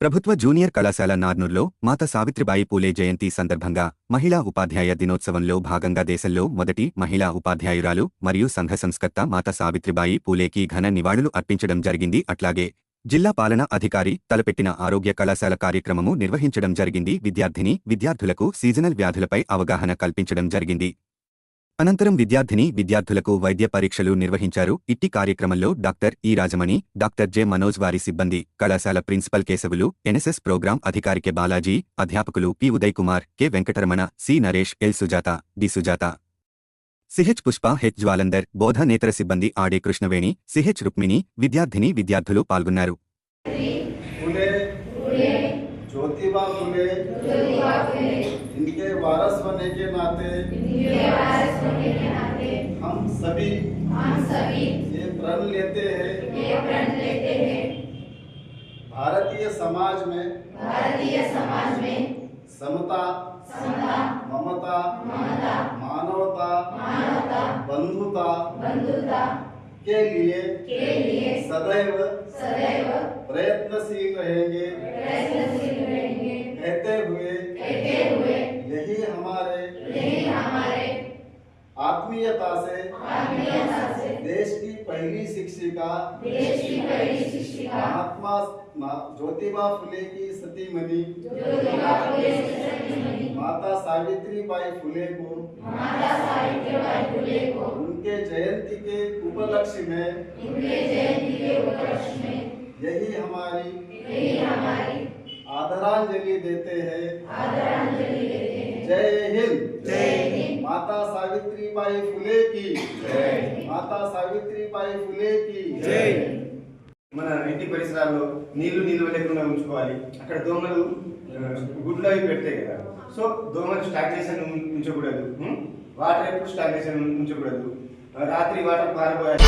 ప్రభుత్వ జూనియర్ కళాశాల నార్నూర్లో మాత సావిత్రిబాయి పూలే జయంతి సందర్భంగా మహిళా ఉపాధ్యాయ దినోత్సవంలో భాగంగా దేశంలో మొదటి మహిళా ఉపాధ్యాయురాలు మరియు సంఘ సంస్కర్త మాత సావిత్రిబాయి పూలేకి ఘన నివాళులు అర్పించడం జరిగింది. అట్లాగే జిల్లా పాలన అధికారి తలపెట్టిన ఆరోగ్య కళాశాల కార్యక్రమము నిర్వహించడం జరిగింది. విద్యార్థిని విద్యార్థులకు సీజనల్ వ్యాధులపై అవగాహన కల్పించడం జరిగింది. అనంతరం విద్యార్థిని విద్యార్థులకు వైద్య పరీక్షలు నిర్వహించారు ఇట్టి కార్యక్రమంలో డాక్టర్ ఈ రాజమణి డాక్టర్ జె మనోజ్ వారి సిబ్బంది కళాశాల ప్రిన్సిపల్ కేశవులు ఎన్ఎస్ఎస్ ప్రోగ్రాం అధికారి కె బాలాజీ అధ్యాపకులు P Uday Kumar K Venkataramana C Naresh L Sujatha D Sujatha C H Pushpa H Jwalandar బోధ నేతర సిబ్బంది ఆడే కృష్ణవేణి సిహెచ్ రుక్మిణి విద్యార్థిని విద్యార్థులు పాల్గొన్నారు फुले ज्योतिबा फुले इनके वारस होने के नाते सभी हम सभी ये प्रण लेते हैं। ये प्रण लेते हैं। भारतीय समाज में भारतीय समाज में समता समता ममता ममता मानवता मानवता बंधुता बंधुता के लिए के लिए सदैव सदैव प्रयत्नशील रहेंगे। आत्मीयता से, देश की पहली शिक्षिका। देश की पहली शिक्षिका। महात्मा ज्योतिबा फुले की सती मनी। माता सावित्री बाई फुले को। उनके जयंती के उपलक्ष्य में। उनके जयंती के उपलक्ष्य में। यही हमारी आदरांजलि देते हैं। जय हिंद। जय हिंद। माता सावित्री बाई फुले की माता सावित्री बाई फुले की మన ఇంటి పరిసరాల్లో నీళ్లు నిల్వ లేకుండా ఉంచుకోవాలి అక్కడ దోమలు ఆ, గుడ్లు అవి పెడతాయి కదా సో దోమలు స్టాగ్నేషన్ ఉంచకూడదు ఉం? వాటర్ ఎప్పుడు స్టాగ్నేషన్ ఉంచకూడదు ఆ, రాత్రి వాటర్ పారిపోయాలి